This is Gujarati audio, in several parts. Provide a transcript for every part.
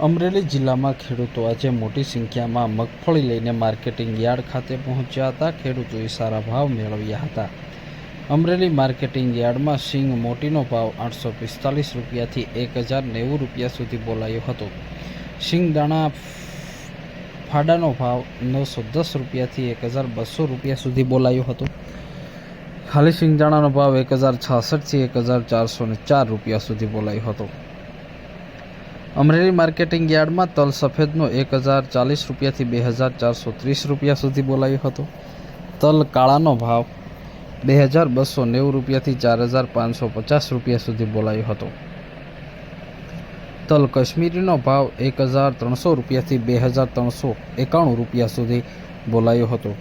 અમરેલી જિલ્લામાં ખેડૂતો આજે મોટી સંખ્યામાં મગફળી લઈને માર્કેટિંગ યાર્ડ ખાતે પહોંચ્યા હતા. ખેડૂતોએ સારા ભાવ મેળવ્યા હતા. અમરેલી માર્કેટિંગ યાર્ડમાં સિંગ મોટીનો ભાવ આઠસો પિસ્તાલીસ રૂપિયાથી એક હજાર નેવું રૂપિયા સુધી બોલાયો હતો. સિંગ દાણા ફાડાનો ભાવ નવસો દસ રૂપિયાથી એક હજાર બસો રૂપિયા સુધી બોલાયો હતો. ખાલી સિંગદાણાનો ભાવ એક હજાર છાસઠથી એક હજાર ચારસો ચાર રૂપિયા સુધી બોલાયો હતો. અમરેલી માર્કેટિંગ યાર્ડમાં તલ સફેદનો એક હજાર ચાલીસ રૂપિયાથી બે હજાર ચારસો ત્રીસ રૂપિયા સુધી બોલાયો હતો. તલ કાળાનો ભાવ બે હજાર બસો નેવું રૂપિયાથી ચાર હજાર પાંચસો પચાસ રૂપિયા સુધી બોલાયો હતો. તલ કશ્મીરીનો ભાવ એક હજાર ત્રણસો રૂપિયાથી બે હજાર ત્રણસો એકાણું રૂપિયા સુધી બોલાયો હતો.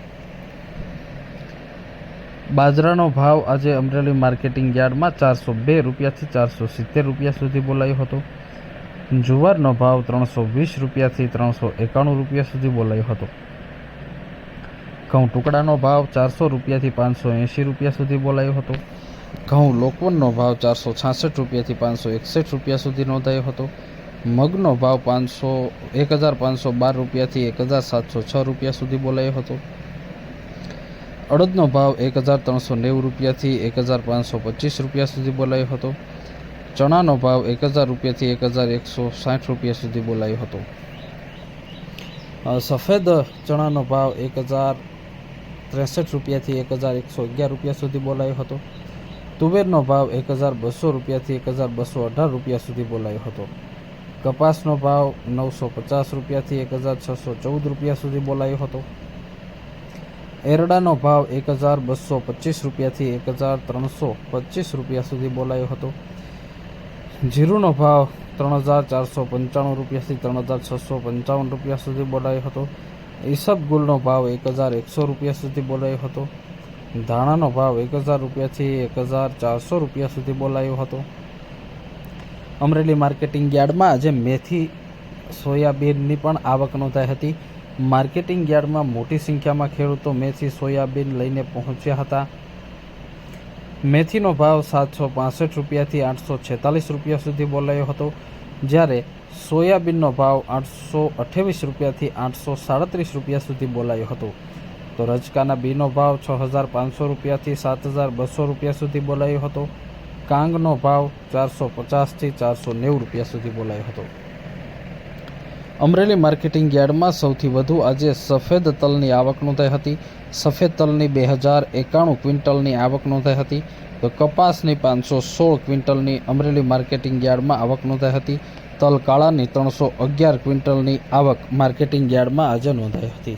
બાજરાનો ભાવ આજે અમરેલી માર્કેટિંગ યાર્ડમાં ચારસો બે રૂપિયાથી ચારસો સિત્તેર રૂપિયા સુધી બોલાયો હતો. જુવારનો ભાવ ત્રણસો વીસ રૂપિયાથી ત્રણસો એકાણું રૂપિયા સુધી બોલાયો હતો. ઘઉં ટુકડાનો ભાવ ચારસો રૂપિયાથી પાંચસો એંશી રૂપિયા સુધી બોલાયો હતો. ઘઉં લોકવનનો ભાવ ચારસો છાસઠ રૂપિયાથી પાંચસો એકસઠ રૂપિયા સુધી નોંધાયો હતો. મગનો ભાવ પાંચસો, એક હજાર પાંચસો બાર રૂપિયાથી એક હજાર સાતસો છ રૂપિયા સુધી બોલાયો હતો. અડદનો ભાવ એક હજાર ત્રણસો નેવું રૂપિયાથી એક હજાર પાંચસો પચીસ રૂપિયા સુધી બોલાયો હતો. ચણાનો ભાવ એક હજાર રૂપિયાથી એક હજાર એકસો સાઠ રૂપિયા સુધી બોલાયો હતો. સફેદ ચણાનો ભાવ એક હજાર ત્રેસઠ રૂપિયાથી એક હજાર એકસો અગિયાર રૂપિયા સુધી બોલાયો હતો. તુવેરનો ભાવ એક હજાર બસો રૂપિયાથી એક હજાર બસો અઢાર રૂપિયા સુધી બોલાયો હતો. કપાસનો ભાવ નવસો પચાસ રૂપિયાથી એક હજાર છસો ચૌદ રૂપિયા સુધી બોલાયો હતો. એરડાનો ભાવ એક હજાર બસો પચીસ રૂપિયાથી એક હજાર ત્રણસો પચીસ રૂપિયા સુધી બોલાયો હતો. જીરુનો ભાવ ત્રણ હજાર ચારસો પંચાણું રૂપિયાથી ત્રણ હજાર છસો પંચાવન રૂપિયા સુધી બોલાયો હતો. ઈસબગુલનો ભાવ એક હજાર એકસો રૂપિયા સુધી બોલાયો હતો. ધાણાનો ભાવ એક હજાર રૂપિયાથી એક હજાર ચારસો રૂપિયા સુધી બોલાયો હતો. અમરેલી માર્કેટિંગ યાર્ડમાં આજે મેથી, સોયાબીનની પણ આવક નોંધાઈ હતી. માર્કેટિંગ યાર્ડમાં મોટી સંખ્યામાં ખેડૂતો મેથી, સોયાબીન લઈને પહોંચ્યા હતા. મેથીનો ભાવ સાતસો પાસઠ રૂપિયાથી આઠસો છેતાલીસ રૂપિયા સુધી બોલાયો હતો, જ્યારે સોયાબીનનો ભાવ આઠસો અઠ્યાવીસ રૂપિયાથી આઠસો સાડત્રીસ રૂપિયા સુધી બોલાયો હતો. તો રજકાના બીનો ભાવ છ હજાર પાંચસો રૂપિયાથી સાત હજાર બસો રૂપિયા સુધી બોલાયો હતો. કાંગનો ભાવ ચારસો પચાસથી ચારસો નેવું રૂપિયા સુધી બોલાયો હતો. અમરેલી માર્કેટિંગ યાર્ડમાં સૌથી વધુ આજે સફેદ તલની આવક નોંધાઈ હતી. સફેદ તલની બે હજાર એકાણું ક્વિન્ટલની આવક નોંધાઈ હતી. તો કપાસની પાંચસો સોળ ક્વિન્ટલની અમરેલી માર્કેટિંગ યાર્ડમાં આવક નોંધાઈ હતી. તલ કાળાની ત્રણસો અગિયાર ક્વિન્ટલની આવક માર્કેટિંગ યાર્ડમાં આજે નોંધાઈ હતી.